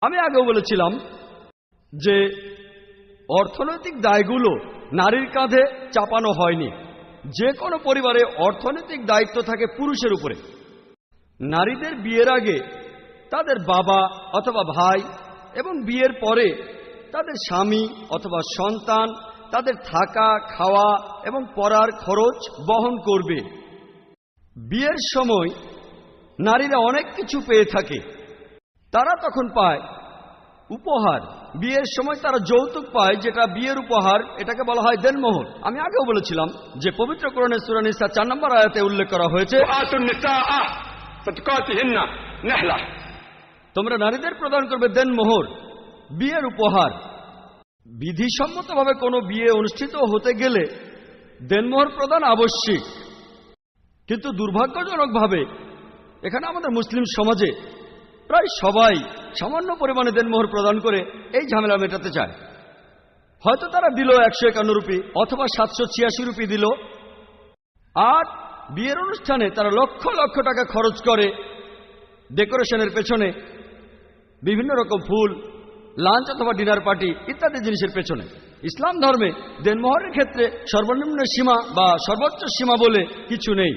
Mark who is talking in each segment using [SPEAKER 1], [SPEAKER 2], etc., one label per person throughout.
[SPEAKER 1] আমি আগেও বলেছিলাম যে অর্থনৈতিক দায়গুলো নারীর কাঁধে চাপানো হয়নি। যে কোনো পরিবারে অর্থনৈতিক দায়িত্ব থাকে পুরুষের উপরে। নারীদের বিয়ের আগে তাদের বাবা অথবা ভাই এবং বিয়ের পরে তাদের স্বামী অথবা সন্তান তাদের থাকা, খাওয়া এবং পড়ার খরচ বহন করবে। বিয়ের সময় নারীরা অনেক কিছু পেয়ে থাকে। তারা তখন পায় উপহার। বিয়ের সময় তারা যৌতুক পায় যেটা বিয়ের উপহার এটাকে বলা হয় দেনমোহর। আমি আগেও বলেছিলাম যে পবিত্র করণের সুরানিসা চার নম্বর আয়াতে উল্লেখ করা হয়েছে তোমরা নারীদের প্রদান করবে দেনমোহর বিয়ের উপহার। বিধিসম্মতভাবে কোনো বিয়ে অনুষ্ঠিত হতে গেলে দেনমোহর প্রদান আবশ্যিক। কিন্তু দুর্ভাগ্যজনকভাবে এখানে আমাদের মুসলিম সমাজে প্রায় সবাই সামান্য পরিমাণে দেনমোহর প্রদান করে এই ঝামেলা মেটাতে চায়। হয়তো তারা দিল একশো একান্ন রুপি অথবা সাতশো ছিয়াশি রুপি দিল। আর বিয়ের অনুষ্ঠানে তারা লক্ষ লক্ষ টাকা খরচ করে ডেকোরেশনের পেছনে বিভিন্ন রকম ফুল, লাঞ্চ অথবা ডিনার পার্টি ইত্যাদি জিনিসের পেছনে। ইসলাম ধর্মে দেনমোহরের ক্ষেত্রে সর্বনিম্ন সীমা বা সর্বোচ্চ সীমা বলে কিছু নেই।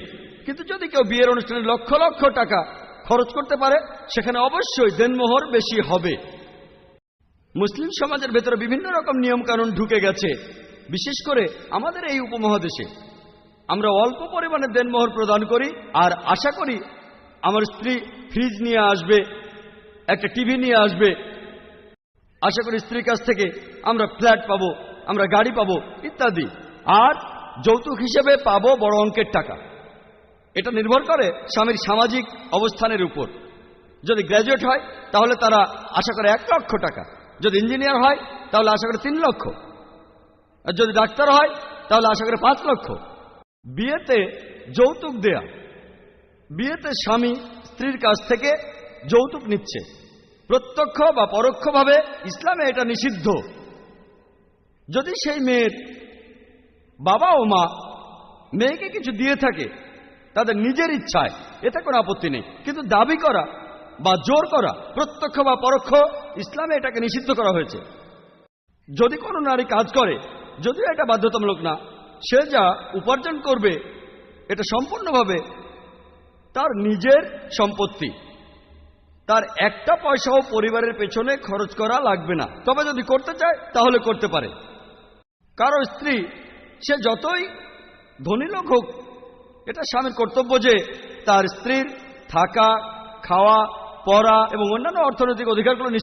[SPEAKER 1] কিন্তু যদি কেউ বিয়ের অনুষ্ঠানে লক্ষ লক্ষ টাকা খরচ করতে পারে, সেখানে অবশ্যই দেনমোহর বেশি হবে। মুসলিম সমাজের ভেতরে বিভিন্ন রকম নিয়মকানুন ঢুকে গেছে। বিশেষ করে আমাদের এই উপমহাদেশে। আমরা অল্প পরিমাণে দেনমোহর প্রদান করি, আর আশা করি আমার স্ত্রী ফ্রিজ নিয়ে আসবে, একটা টিভি নিয়ে আসবে। আশা করি স্ত্রীর কাছ থেকে আমরা ফ্ল্যাট পাবো, আমরা গাড়ি পাবো, ইত্যাদি। আর যৌতুক হিসেবে পাবো বড় অঙ্কের টাকা। এটা নির্ভর করে স্বামীর সামাজিক অবস্থানের উপর। যদি গ্র্যাজুয়েট হয়, তাহলে তারা আশা করে এক লক্ষ টাকা। যদি ইঞ্জিনিয়ার হয়, তাহলে আশা করে তিন লক্ষ। আর যদি ডাক্তার হয়, তাহলে আশা করে পাঁচ লক্ষ। বিয়েতে যৌতুক দেয়া। বিয়েতে স্বামী স্ত্রীর কাছ থেকে যৌতুক নিচ্ছে। প্রত্যক্ষ বা পরোক্ষভাবে ইসলামে এটা নিষিদ্ধ। যদি সেই মেয়ের বাবা ও মা মেয়েকে কিছু দিয়ে থাকে তাদের নিজের ইচ্ছায়। এতে কোনো আপত্তি নেই। কিন্তু দাবি করা বা জোর করা, প্রত্যক্ষ বা পরোক্ষ, ইসলামে এটাকে নিষিদ্ধ করা হয়েছে। যদি কোনো নারী কাজ করে, যদিও এটা বাধ্যতামূলক না, সে যা উপার্জন করবে, এটা সম্পূর্ণভাবে তার নিজের সম্পত্তি। তার একটা পয়সাও পরিবারের পেছনে খরচ করা লাগবে না। তবে যদি করতে চায়, তাহলে করতে পারে। কারও স্ত্রী, সে যতই ধনী লোক হোক এটা স্বামীর কর্তব্য যে তার স্ত্রীর থাকা খাওয়া পড়া এবং অন্যান্য অর্থনৈতিক অধিকারগুলো